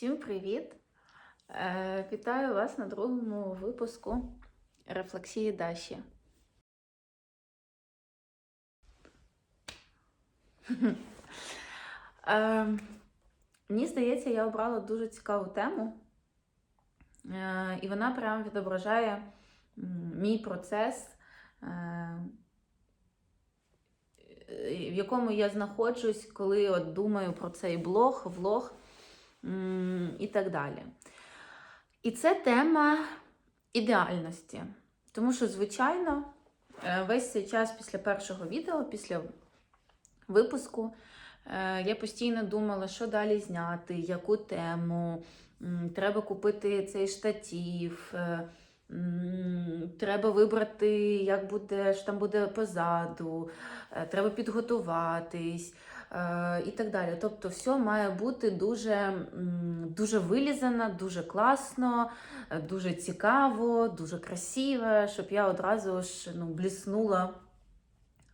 Всім привіт! Е, Вітаю вас на другому випуску рефлексії Даші. Е, Мені здається, я обрала дуже цікаву тему, Е, і вона прям відображає мій процес, в якому я знаходжусь, коли от думаю про цей блог, влог і так далі. І це тема ідеальності. Тому що, звичайно, е, весь цей час після першого відео, після випуску, е, я постійно думала, що далі зняти, яку тему. Треба купити цей штатів, е, треба вибрати, як буде, що там буде позаду, треба підготуватись і так далі. Тобто, все має бути дуже, дуже вилізано, дуже класно, е, дуже цікаво, дуже красиво, щоб я одразу ж ну, бліснула.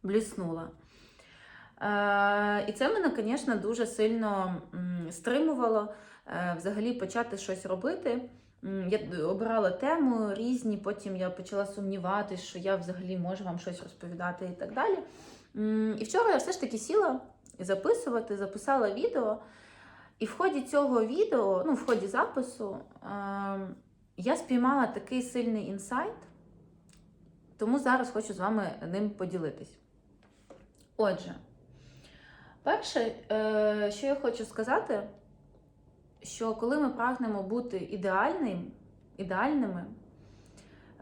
бліснула. Е, і це мене, звісно, дуже сильно стримувало е, взагалі почати щось робити. Я обирала тему різні, потім я почала сумніватися, що я взагалі можу вам щось розповідати і так далі. І вчора я все ж таки сіла записувати, записала відео. І в ході цього відео, ну, в ході запису, е, я спіймала такий сильний інсайт, тому зараз хочу з вами ним поділитись. Отже, перше, е, що я хочу сказати, що коли ми прагнемо бути ідеальним, ідеальними,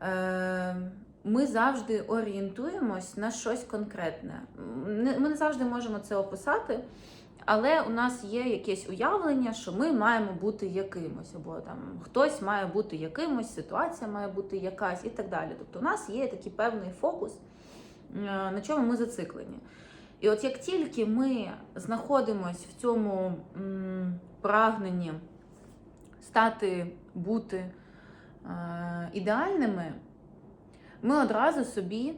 е, ми завжди орієнтуємось на щось конкретне. Не- Ми не завжди можемо це описати, але у нас є якесь уявлення, що ми маємо бути якимось, або там хтось має бути якимось, ситуація має бути якась і так далі. Тобто у нас є такий певний фокус, е, на чому ми зациклені. І от як тільки ми знаходимося в цьому прагненні стати, бути е, ідеальними, ми одразу собі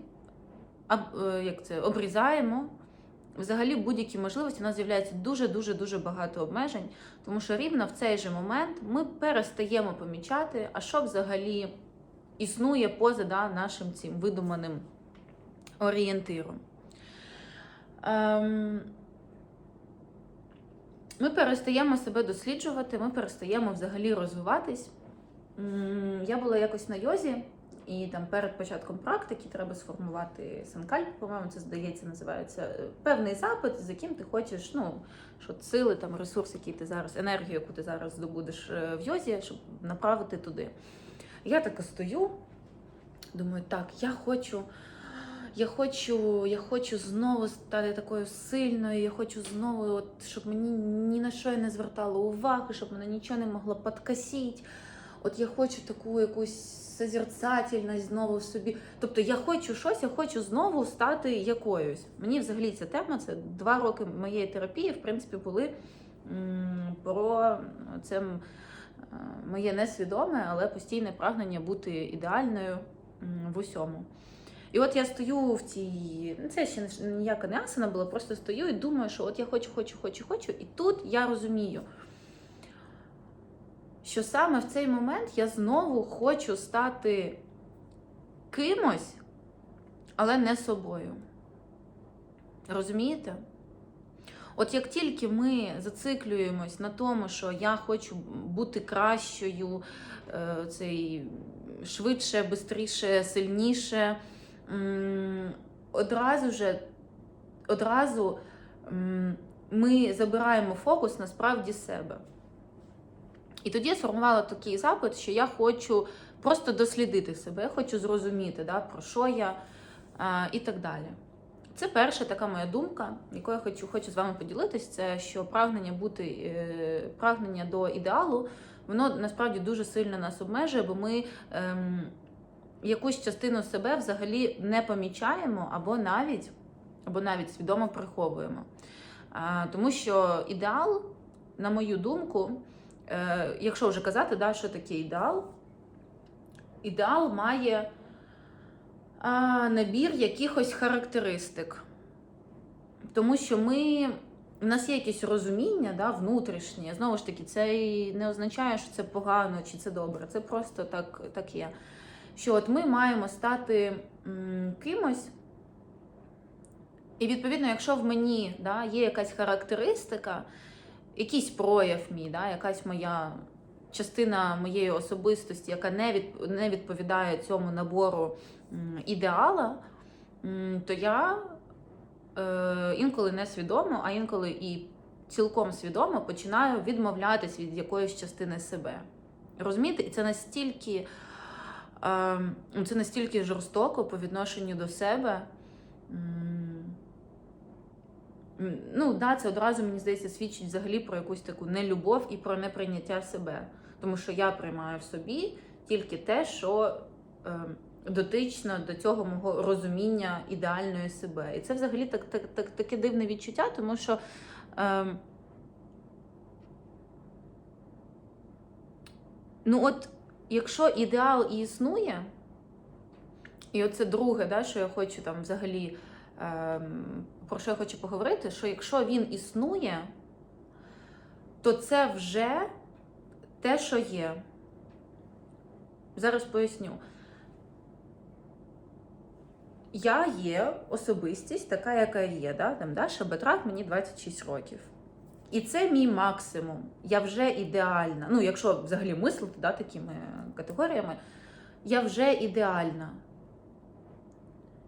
об- е, як це, обрізаємо взагалі будь-які можливості. У нас з'являється дуже-дуже дуже багато обмежень, тому що рівно в цей же момент ми перестаємо помічати, а що взагалі існує поза да, нашим цим видуманим орієнтиром. Ем, ми перестаємо себе досліджувати, ми перестаємо взагалі розвиватись. Я була якось на йозі, і там перед початком практики треба сформувати санкальп, по-моєму, це здається, називається е, певний запит, з яким ти хочеш, ну, що сили, там, ресурс, який ти зараз, енергію, яку ти зараз здобудеш е, в йозі, щоб направити туди. Я така стою, думаю, так, я хочу. Я хочу, я хочу знову стати такою сильною. Я хочу знову, от, щоб мені ні на що я не звертало уваги, щоб мене нічого не могло подкосити. От я хочу таку якусь созерцательність знову в собі. Тобто я хочу щось, я хочу знову стати якоюсь. Мені взагалі ця тема, це два роки моєї терапії, в принципі, були про це е, моє несвідоме, але постійне прагнення бути ідеальною в усьому. І от я стою в цій. ну, Це ще ніяка не асана була, просто стою і думаю, що от я хочу, хочу, хочу, хочу. І тут я розумію, що саме в цей момент я знову хочу стати кимось, але не собою. Розумієте? От як тільки ми зациклюємось на тому, що я хочу бути кращою, е, цей швидше, швидше, сильніше, одразу же, одразу ми забираємо фокус насправді себе. І тоді я сформувала такий запит, що я хочу просто дослідити себе, я хочу зрозуміти, да, про що я а, і так далі. Це перша така моя думка, яку я хочу, хочу з вами поділитись, це що прагнення бути, е, прагнення до ідеалу, воно насправді дуже сильно нас обмежує, бо ми ем, якусь частину себе взагалі не помічаємо або навіть, або навіть свідомо приховуємо. А, тому що ідеал, на мою думку, е, якщо вже казати, да, що таке ідеал, ідеал має а, набір якихось характеристик. Тому що ми у нас є якесь розуміння да, внутрішнє. Знову ж таки, це і не означає, що це погано чи це добре. Це просто так, так є. Що от ми маємо стати м, кимось. І відповідно, якщо в мені да, є якась характеристика, якийсь прояв мій, да, якась моя частина моєї особистості, яка не, від, не відповідає цьому набору ідеала, то я е, інколи несвідомо, а інколи і цілком свідомо починаю відмовлятись від якоїсь частини себе. Розумієте? І це настільки, е, це настільки жорстоко по відношенню до себе. Ну, да, це одразу, мені здається, свідчить взагалі про якусь таку нелюбов і про неприйняття себе. Тому що я приймаю в собі тільки те, що е, дотично до цього мого розуміння ідеальної себе. І це взагалі так, так, так, таке дивне відчуття, тому що. Е, ну, от, якщо ідеал існує, і оце друге, да, що я хочу там взагалі, про що я хочу поговорити, що якщо він існує, то це вже те, що є. Зараз поясню. Я є особистість, така, яка є. Да? Там, Даша Бетрак, мені 26 років. І це мій максимум. Я вже ідеальна. Ну, якщо взагалі мислити да, такими категоріями, я вже ідеальна.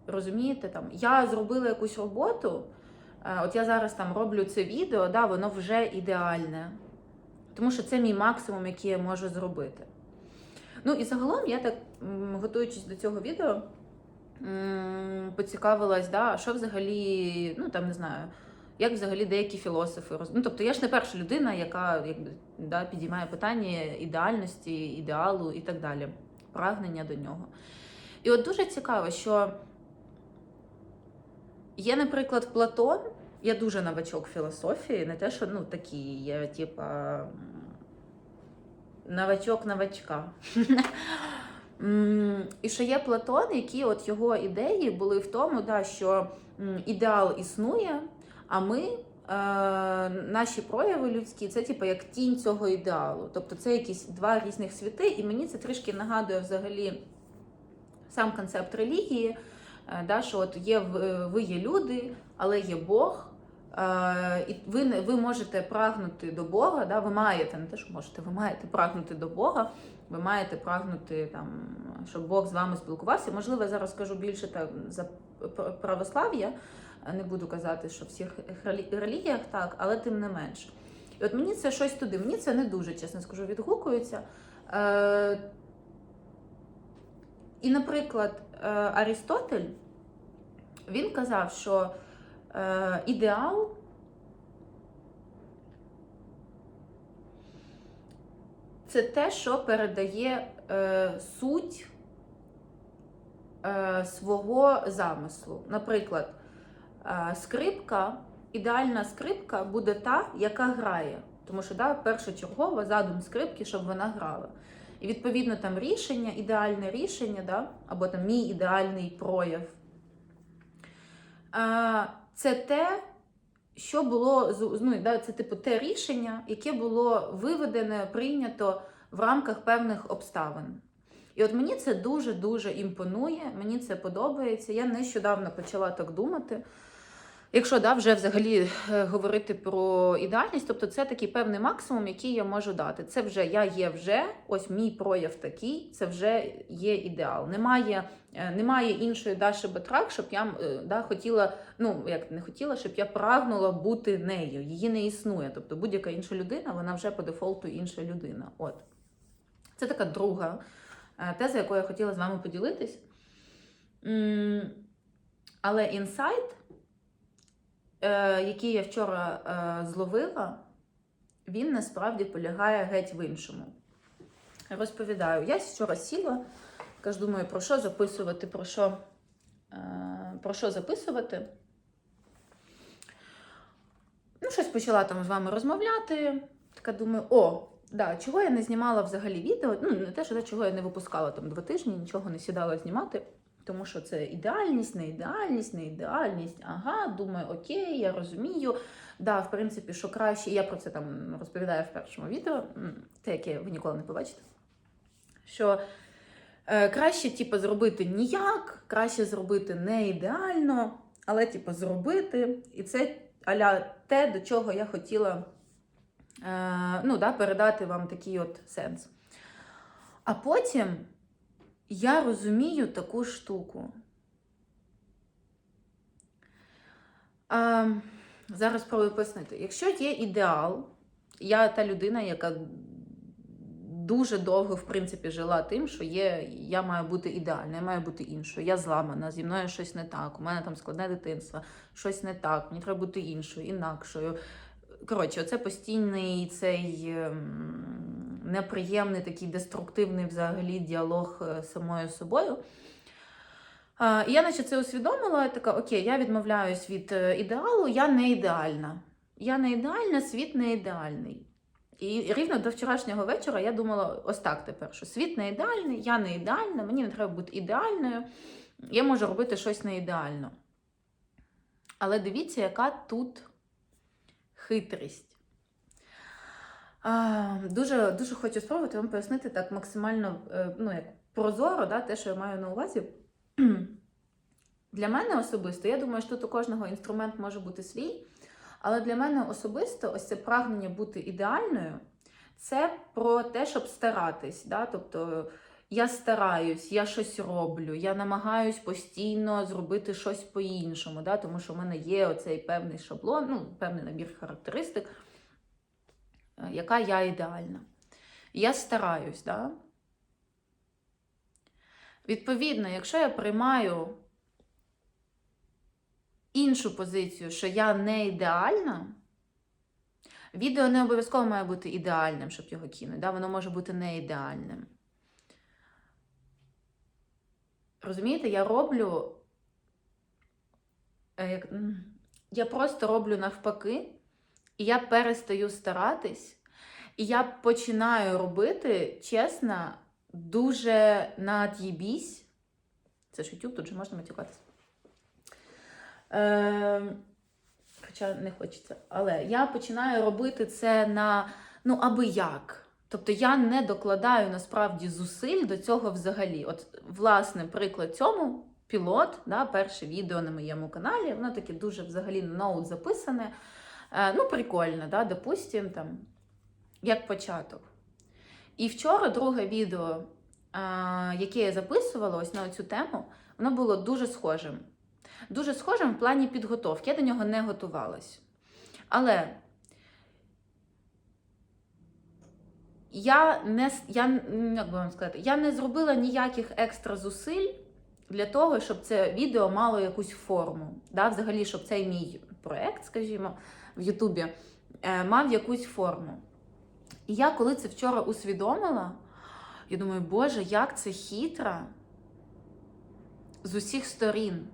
Розумієте, там я зробила якусь роботу, е, от я зараз там роблю це відео, да, воно вже ідеальне. Тому що це мій максимум, який я можу зробити. Ну і загалом я так, готуючись до цього відео, поцікавилась, да, що взагалі, ну там не знаю, як взагалі деякі філософи роз... Ну, тобто я ж не перша людина, яка якби, да, підіймає питання ідеальності, ідеалу і так далі, прагнення до нього. І от дуже цікаво, що є, наприклад, Платон, я дуже новачок філософії, не те, що ну, такі, я типа новачок новачка. І що є Платон, які от його ідеї були в тому, да, що ідеал існує, а ми, е, наші прояви людські, це типу як тінь цього ідеалу. Тобто це якісь два різних світи, і мені це трішки нагадує взагалі сам концепт релігії, да, що от є ви є люди, але є Бог. Е, І ви, ви можете прагнути до Бога, да, ви маєте, не те, що можете, ви маєте прагнути до Бога, ви маєте прагнути, там, щоб Бог з вами спілкувався. Можливо, я зараз скажу більше так, за православ'я, Е, не буду казати, що в всіх релігіях так, але тим не менш. І от мені це щось туди, мені це не дуже, чесно скажу, відгукується. Е, і, наприклад, е, Арістотель він казав, що е, ідеал це те, що передає е, суть е, свого замислу. Наприклад, е, скрипка, ідеальна скрипка буде та, яка грає. Тому що да, першочергово задум скрипки, щоб вона грала. І відповідно там рішення, ідеальне рішення, да, або там мій ідеальний прояв. Це те, що було ну, да, це типу те рішення, яке було виведене, прийнято в рамках певних обставин. І от мені це дуже-дуже імпонує, мені це подобається. Я нещодавно почала так думати. Якщо да, вже взагалі е, говорити про ідеальність, тобто це такий певний максимум, який я можу дати. Це вже я є вже, ось мій прояв такий, це вже є ідеал. Немає, е, немає іншої Даші Бетрак, щоб я е, да, хотіла, ну як не хотіла, щоб я прагнула бути нею. Її не існує. Тобто будь-яка інша людина, вона вже по дефолту інша людина. От. Це така друга теза, якою я хотіла з вами поділитись. Але інсайт, який я вчора е, зловила, він насправді полягає геть в іншому. Розповідаю, я вчора сіла, кажу, думаю, про що записувати, про що, е, про що записувати. Ну, щось почала там з вами розмовляти. Така думаю, о, да, чого я не знімала взагалі відео? Ну, не те, що да, чого я не випускала там два тижні, нічого не сідала знімати. Тому що це ідеальність, не ідеальність, не ідеальність. Ага, думаю, окей, я розумію. Да, в принципі, що краще, я про це там розповідаю в першому відео, те, яке ви ніколи не побачите. Що е, краще, типу, зробити ніяк, краще зробити не ідеально, але, типу, зробити. І це аля те, до чого я хотіла е, ну, да, передати вам такий от сенс. А потім я розумію таку штуку. А, зараз спробую пояснити. Якщо є ідеал, я та людина, яка дуже довго, в принципі, жила тим, що є, я маю бути ідеальна, я маю бути іншою. Я зламана, зі мною щось не так, у мене там складне дитинство, щось не так, мені треба бути іншою, інакшою. Коротше, оце постійний цей ем, неприємний, такий деструктивний взагалі діалог е, з самою собою. І я, наче це усвідомила, така, окей, я відмовляюсь від е, ідеалу, я не ідеальна. Я не ідеальна, світ не ідеальний. І рівно до вчорашнього вечора я думала ось так тепер, що світ не ідеальний, я не ідеальна, мені не треба бути ідеальною, я можу робити щось не ідеально. Але дивіться, яка тут хитрість. А, дуже, дуже хочу спробувати вам пояснити так максимально е, ну, як прозоро, да, те, що я маю на увазі. Для мене особисто, я думаю, що тут у кожного інструмент може бути свій, але для мене особисто ось це прагнення бути ідеальною це про те, щоб старатись. Да? Тобто я стараюсь, я щось роблю, я намагаюсь постійно зробити щось по-іншому, да? тому що в мене є оцей певний шаблон, ну, певний набір характеристик, яка я ідеальна. Я стараюсь, да? Відповідно, якщо я приймаю іншу позицію, що я не ідеальна, відео не обов'язково має бути ідеальним, щоб його кинути. Да? Воно може бути не ідеальним. Розумієте, я роблю. е, я просто роблю навпаки, і я перестаю старатись, і я починаю робити, чесно, дуже над'їбісь. Це ж YouTube, тут же можна матюкатися. Е, хоча не хочеться. Але я починаю робити це на ну, аби як. Тобто я не докладаю насправді зусиль до цього взагалі. От, власне, приклад цьому пілот, да, перше відео на моєму каналі, воно таке дуже взагалі на ноут записане. Е, ну, прикольно, да, допустим, там, як початок. І вчора друге відео, е, яке я записувала ось на цю тему, воно було дуже схожим. Дуже схожим в плані підготовки. Я до нього не готувалась. Але я не, я, як би вам сказати, я не зробила ніяких екстра зусиль для того, щоб це відео мало якусь форму. Да? Взагалі, щоб цей мій проект, скажімо, в Ютубі е, мав якусь форму. І я, коли це вчора усвідомила, я думаю, Боже, як це хитро з усіх сторін.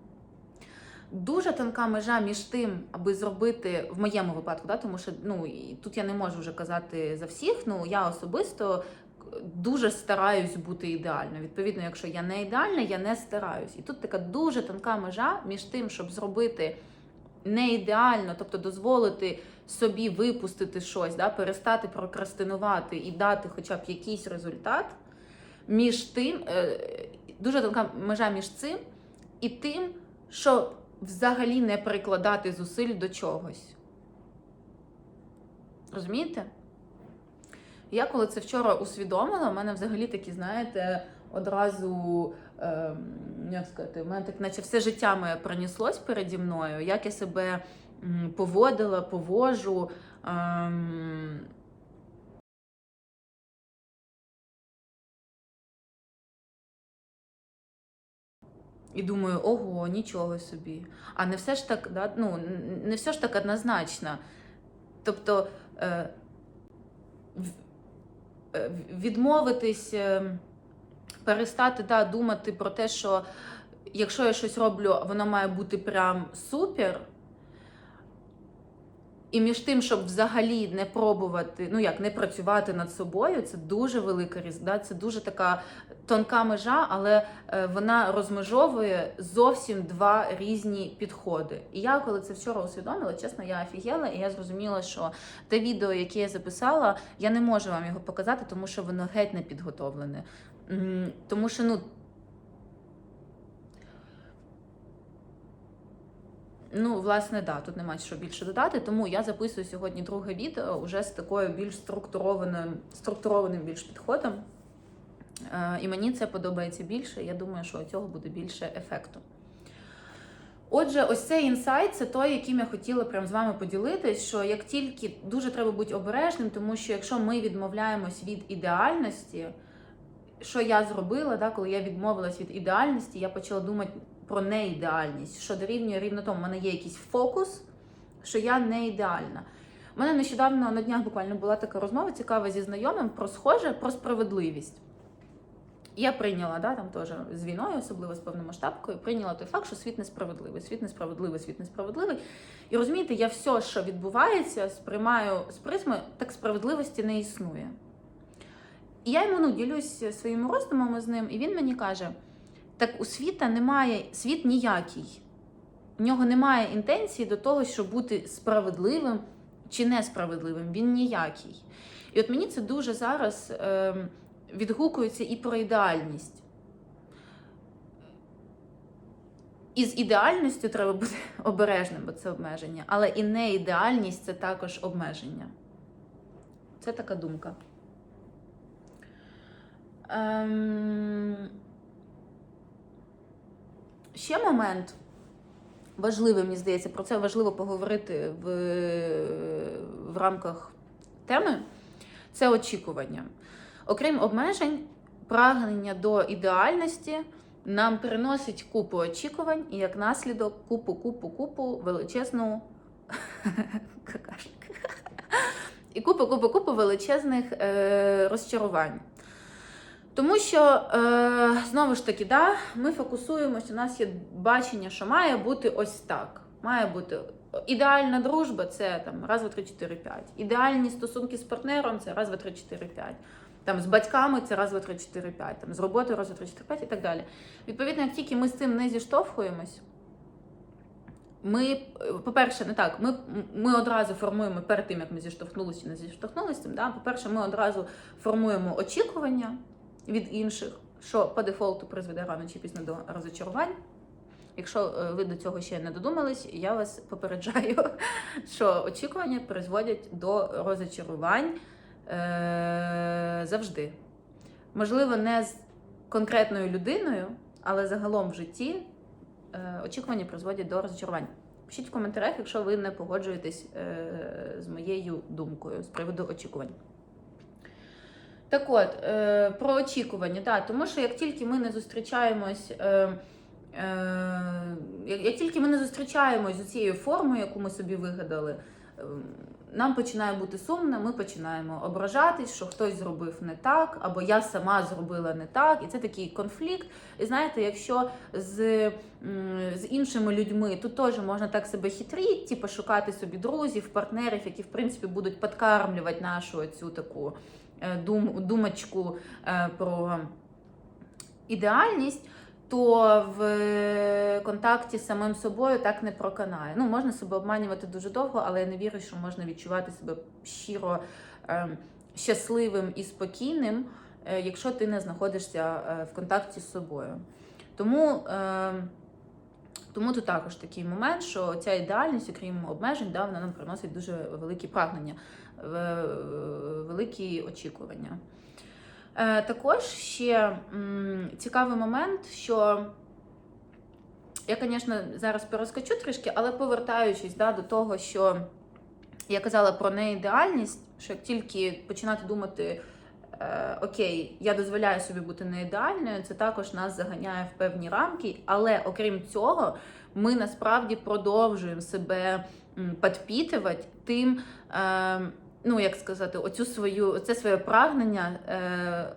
Дуже тонка межа між тим, аби зробити в моєму випадку, да, тому що ну тут я не можу вже казати за всіх. Ну я особисто дуже стараюсь бути ідеальною. Відповідно, якщо я не ідеальна, я не стараюсь. І тут така дуже тонка межа між тим, щоб зробити не ідеально, тобто дозволити собі випустити щось, да, перестати прокрастинувати і дати хоча б якийсь результат. Між тим, е, дуже тонка межа між цим і тим, що взагалі не прикладати зусиль до чогось. Розумієте? Я коли це вчора усвідомила, в мене взагалі такі, знаєте, одразу, як сказати, в мене так, наче все життя моє пронеслось переді мною, як я себе поводила, повожу. Ем, І думаю, ого, нічого собі. А не все ж так, да, ну, не все ж так однозначно. Тобто е, е, відмовитись, е, перестати да, думати про те, що якщо я щось роблю, воно має бути прям супер. І між тим, щоб взагалі не пробувати, ну як не працювати над собою, це дуже велика різниця, це дуже така тонка межа, але е, вона розмежовує зовсім два різні підходи. І я, коли це вчора усвідомила, чесно, я офігела, і я зрозуміла, що те відео, яке я записала, я не можу вам його показати, тому що воно геть не підготовлене. Тому що, ну. Ну, власне, да, тут немає що більше додати, тому я записую сьогодні друге відео вже з такою більш структурованим, структурованим більш підходом. Е, І мені це подобається більше. Я думаю, що у цього буде більше ефекту. Отже, ось цей інсайт це той, яким я хотіла прям з вами поділитись, що як тільки дуже треба бути обережним, тому що якщо ми відмовляємось від ідеальності, що я зробила, да, коли я відмовилась від ідеальності, я почала думати про неідеальність, що дорівнює рівно тому, в мене є якийсь фокус, що я не ідеальна. У мене нещодавно на днях буквально була така розмова цікава зі знайомим про схоже, про справедливість. Я прийняла, да, там теж з війною, особливо з повномасштабкою, прийняла той факт, що світ несправедливий, світ несправедливий, світ несправедливий. І розумієте, я все, що відбувається, сприймаю з призми, так справедливості не існує. І я йому ну, ділюсь своїми роздумами з ним, і він мені каже: так у світа немає, світ ніякий. У нього немає інтенції до того, щоб бути справедливим чи несправедливим. Він ніякий. І от мені це дуже зараз е, відгукується і про ідеальність. І з ідеальністю треба бути обережним, бо це обмеження, але і неідеальність це також обмеження. Це така думка. Ем... Ще момент важливий, мені здається, про це важливо поговорити в, в рамках теми. Це очікування. Окрім обмежень, прагнення до ідеальності нам приносить купу очікувань і як наслідок купу, купу, купу величезну. І купу, купу, купу величезних е, розчарувань. Тому що, е, знову ж таки, да, ми фокусуємося, у нас є бачення, що має бути ось так. Має бути ідеальна дружба це там раз, два, три, чотири, п'ять. Ідеальні стосунки з партнером це раз, два, три, чотири, п'ять. Там з батьками це раз, два, три, чотири, п'ять. Там з роботою раз, два, три, чотири, п'ять і так далі. Відповідно, як тільки ми з цим не зіштовхуємось, ми, по-перше, не так, ми, ми одразу формуємо перед тим, як ми зіштовхнулися чи не зіштовхнулися. Да? По-перше, ми одразу формуємо очікування від інших, що по дефолту призведе рано чи пізно до розочарувань. Якщо е, ви до цього ще не додумались, я вас попереджаю, що очікування призводять до розочарувань е- завжди. Можливо, не з конкретною людиною, але загалом в житті е- очікування призводять до розочарувань. Пишіть в коментарях, якщо ви не погоджуєтесь е- з моєю думкою з приводу очікувань. Так от, е, про очікування, да, тому що як тільки ми не зустрічаємось, е, е, як, тільки ми не зустрічаємось з цією формою, яку ми собі вигадали, нам починає бути сумно, ми починаємо ображатись, що хтось зробив не так, або я сама зробила не так. І це такий конфлікт. І знаєте, якщо з з іншими людьми тут теж можна так себе хитрити, типу шукати собі друзів, партнерів, які в принципі будуть підкармлювати нашу цю таку дум, думочку е, про ідеальність. То в контакті з самим собою так не проканає. Ну, можна себе обманювати дуже довго, але я не вірю, що можна відчувати себе щиро е, щасливим і спокійним, е, якщо ти не знаходишся е, в контакті з собою. Тому, е, тому тут також такий момент, що ця ідеальність, окрім обмежень, да, вона нам приносить дуже великі прагнення, великі очікування. Е, Також ще цікавий момент, що я, звісно, зараз перескочу трішки, але повертаючись да, до того, що я казала про неідеальність, що як тільки починати думати, окей, я дозволяю собі бути неідеальною, це також нас заганяє в певні рамки, але окрім цього, ми насправді продовжуємо себе підпітувати тим. Е, ну як сказати, оцю свою це своє прагнення е,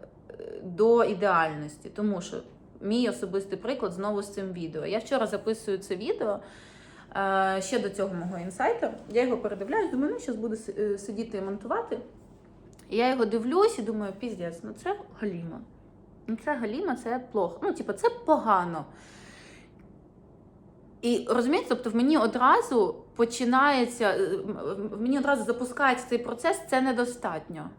до ідеальності. Тому що мій особистий приклад знову з цим відео. Я вчора записую це відео, е, ще до цього мого інсайта. Я його передивляюсь, думаю, ну зараз буду е, сидіти і монтувати. І я його дивлюсь і думаю, піздець, ну це галіма. Ну це галіма, це плохо. Ну, типу, це погано. І розумієте, тобто в мені одразу починається, е, в мені одразу запускається цей процес, це недостатньо.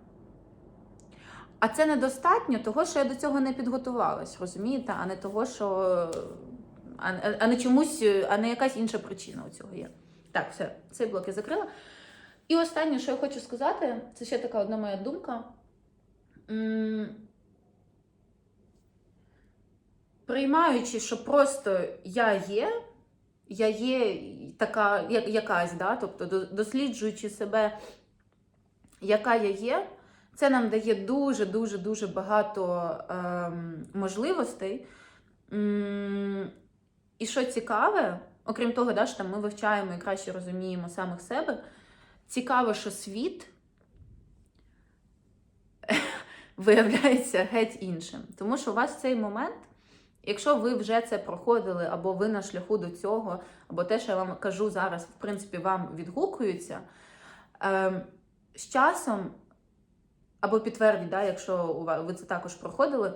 А це недостатньо того, що я до цього не підготувалась, розумієте, а не того, що. А, не чомусь, а не якась інша причина у цього є. Так, все, цей блок я закрила. І останнє, що я хочу сказати, це ще така одна моя думка. Приймаючи, що просто я є, я є така, як, якась, да? тобто досліджуючи себе, яка я є, це нам дає дуже-дуже дуже багато ем, можливостей. І що цікаве, окрім того, да, що там ми вивчаємо і краще розуміємо самих себе, цікаво, що світ виявляється геть іншим. Тому що у вас цей момент, якщо ви вже це проходили, або ви на шляху до цього, або те, що я вам кажу зараз, в принципі, вам відгукується, ем, з часом, або підтвердіть, да, якщо ви це також проходили,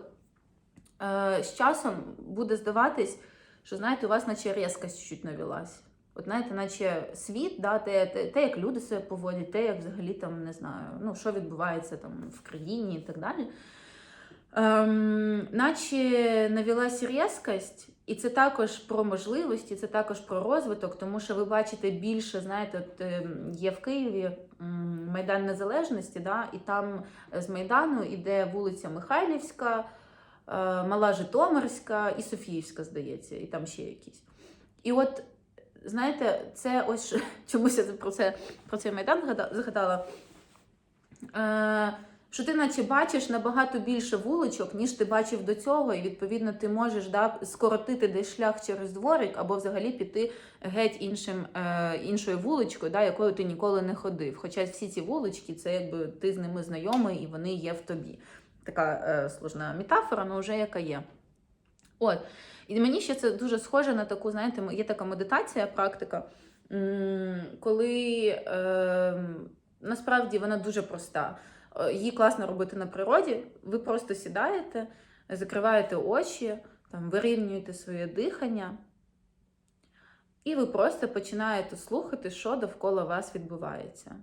е, з часом буде здаватись, що знаєте, у вас наче різкость чуть навілась. От знаєте, наче світ, да, те, те, те, як люди себе поводять, те, як взагалі там не знаю, ну що відбувається там в країні і так далі. Ем, наче навілась різкость, і це також про можливості, це також про розвиток, тому що ви бачите більше, знаєте, от ем, є в Києві Майдан Незалежності, да, і там з Майдану іде вулиця Михайлівська, е, Мала Житомирська і Софіївська, здається, і там ще якісь. І от, знаєте, це ось чомусь я про це про цей майдан згадала. Е, що ти наче бачиш набагато більше вуличок, ніж ти бачив до цього, і відповідно ти можеш да, скоротити десь шлях через дворик, або взагалі піти геть іншим, е, іншою вуличкою, да, якою ти ніколи не ходив. Хоча всі ці вулички, це якби ти з ними знайомий і вони є в тобі. Така е, сложна метафора, але вже яка є. От. І мені ще це дуже схоже на таку, знаєте, є така медитація, практика, коли е, насправді вона дуже проста. Е, Її класно робити на природі. Ви просто сідаєте, закриваєте очі, там, вирівнюєте своє дихання, і ви просто починаєте слухати, що довкола вас відбувається.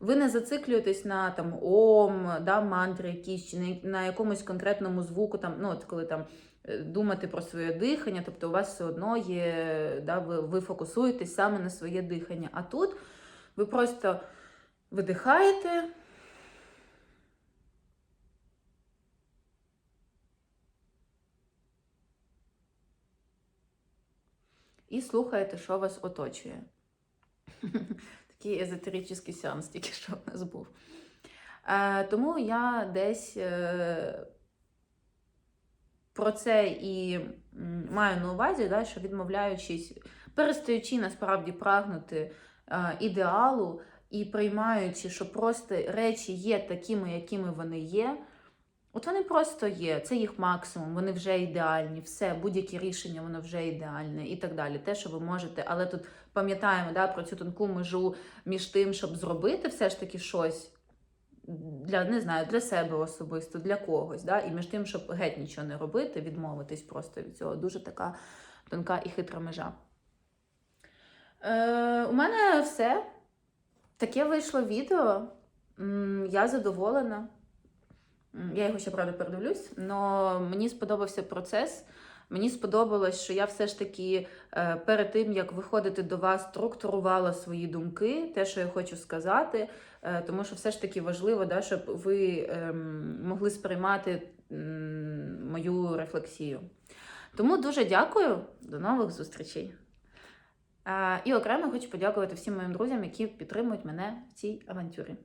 Ви не зациклюєтесь на там ом, да, мантри якісь, чи на, якомусь конкретному звуку, там, ну, от коли там думати про своє дихання, тобто у вас все одно є, да, ви, ви фокусуєтесь саме на своє дихання. А тут ви просто видихаєте. І слухаєте, що вас оточує. Такий езотеричний сеанс тільки що в нас був. Е, тому я десь е, про це і маю на увазі, да, що відмовляючись, перестаючи насправді прагнути е, ідеалу і приймаючи, що просто речі є такими, якими вони є. От вони просто є, це їх максимум, вони вже ідеальні, все, будь-яке рішення, воно вже ідеальне і так далі. Те, що ви можете, але тут пам'ятаємо да, про цю тонку межу між тим, щоб зробити все ж таки щось для не знаю, для себе особисто, для когось, да, і між тим, щоб геть нічого не робити, відмовитись просто від цього. Дуже така тонка і хитра межа. Е, у мене все. Таке вийшло відео. Я задоволена. Я його ще правда передивлюсь, але мені сподобався процес. Мені сподобалось, що я все ж таки е, перед тим, як виходити до вас, структурувала свої думки, те, що я хочу сказати, е, тому що все ж таки важливо, да, щоб ви ем, могли сприймати мою рефлексію. Тому дуже дякую, до нових зустрічей. Е, І окремо хочу подякувати всім моїм друзям, які підтримують мене в цій авантюрі.